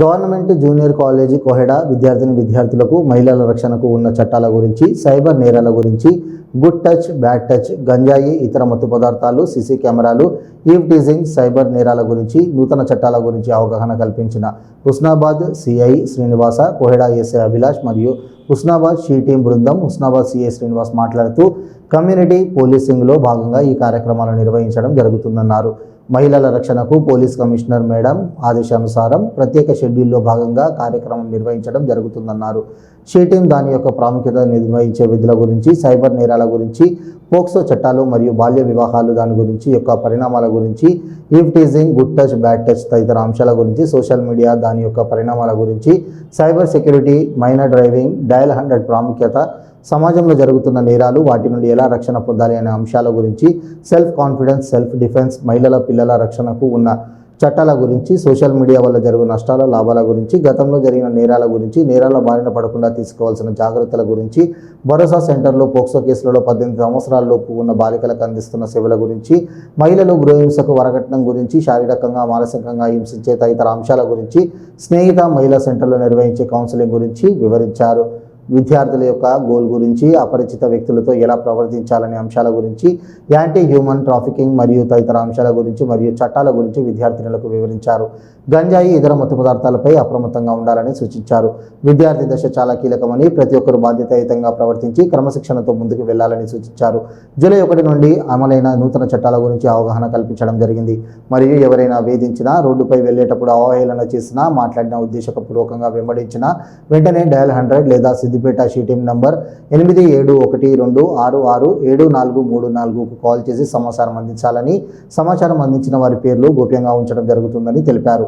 Government junior college Koheda విద్యార్థిని విద్యార్థులకు మహిళల రక్షణకు ఉన్న చట్టాల గురించి సైబర్ నేరాల గురించి గుడ్ టచ్ బ్యాడ్ టచ్ గంజాయి ఇతర మత్తు పదార్థాలు సీసీ కెమెరాలు ఈవ్ టీజింగ్ సైబర్ నేరాల గురించి నూతన చట్టాల గురించి అవగాహన కల్పించిన హుస్నాబాద్ సిఐ శ్రీనివాస కోహెడా ఎస్ఐ అభిలాష్ మరియు హుస్నాబాద్ షీ టీం బృందం హుస్నాబాద్ సిఐ శ్రీనివాస్ మాట్లాడుతూ కమ్యూనిటీ పోలీసింగ్లో భాగంగా ఈ కార్యక్రమాలు నిర్వహించడం జరుగుతుందన్నారు. మహిళల రక్షణకు పోలీస్ కమిషనర్ మేడం ఆదేశానుసారం ప్రత్యేక షెడ్యూల్లో భాగంగా కార్యక్రమం నిర్వహించడం జరుగుతుందన్నారు. షీటీం దాని యొక్క ప్రాముఖ్యత నిర్వహించే విధుల గురించి సైబర్ నేరాల గురించి పోక్సో చట్టాలు మరియు బాల్య వివాహాలు దాని గురించి యొక్క పరిణామాల గురించి eve teasing good touch bad touch తదితర అంశాల గురించి సోషల్ మీడియా దాని యొక్క పరిణామాల గురించి cyber security minor driving dial hundred ప్రాముఖ్యత సమాజంలో జరుగుతున్న నేరాలు వాటి నుండి ఎలా రక్షణ పొందాలి అనే అంశాల గురించి సెల్ఫ్ కాన్ఫిడెన్స్ సెల్ఫ్ డిఫెన్స్ మహిళల పిల్లల రక్షణకు ఉన్న చట్టాల గురించి సోషల్ మీడియా వల్ల జరుగు నష్టాల లాభాల గురించి గతంలో జరిగిన నేరాల గురించి నేరాల బారిన పడకుండా తీసుకోవాల్సిన జాగ్రత్తల గురించి భరోసా సెంటర్లో పోక్సో కేసులలో పద్దెనిమిది సంవత్సరాలలోపు ఉన్న బాలికలకు అందిస్తున్న సేవల గురించి మహిళలు గృహహింసకు వరకట్నం గురించి శారీరకంగా మానసికంగా హింసించే తదితర అంశాల గురించి స్నేహిత మహిళా సెంటర్లో నిర్వహించే కౌన్సిలింగ్ గురించి వివరించారు. విద్యార్థుల యొక్క గోల్ గురించి అపరిచిత వ్యక్తులతో ఎలా ప్రవర్తించాలనే అంశాల గురించి యాంటీ హ్యూమన్ ట్రాఫికింగ్ మరియు తదితర అంశాల గురించి మరియు చట్టాల గురించి విద్యార్థినులకు వివరించారు. గంజాయి ఇతర మత్తు పదార్థాలపై అప్రమత్తంగా ఉండాలని సూచించారు. విద్యార్థి దశ చాలా కీలకమని ప్రతి ఒక్కరు బాధ్యతాయుతంగా ప్రవర్తించి క్రమశిక్షణతో ముందుకు వెళ్ళాలని సూచించారు. జూలై ఒకటి నుండి అమలైన నూతన చట్టాల గురించి అవగాహన కల్పించడం జరిగింది. మరియు ఎవరైనా వేధించినా రోడ్డుపై వెళ్ళేటప్పుడు అవహేళన చేసినా మాట్లాడిన ఉద్దేశపూర్వకంగా వెంబడించినా వెంటనే డయల్ హండ్రెడ్ లేదా సిద్దిపేట షీటింగ్ నంబర్ ఎనిమిది ఏడు ఒకటి రెండు ఆరు ఆరు ఏడు నాలుగు మూడు నాలుగుకు కాల్ చేసి సమాచారం అందించాలని సమాచారం అందించిన వారి పేర్లు గోప్యంగా ఉంచడం జరుగుతుందని తెలిపారు.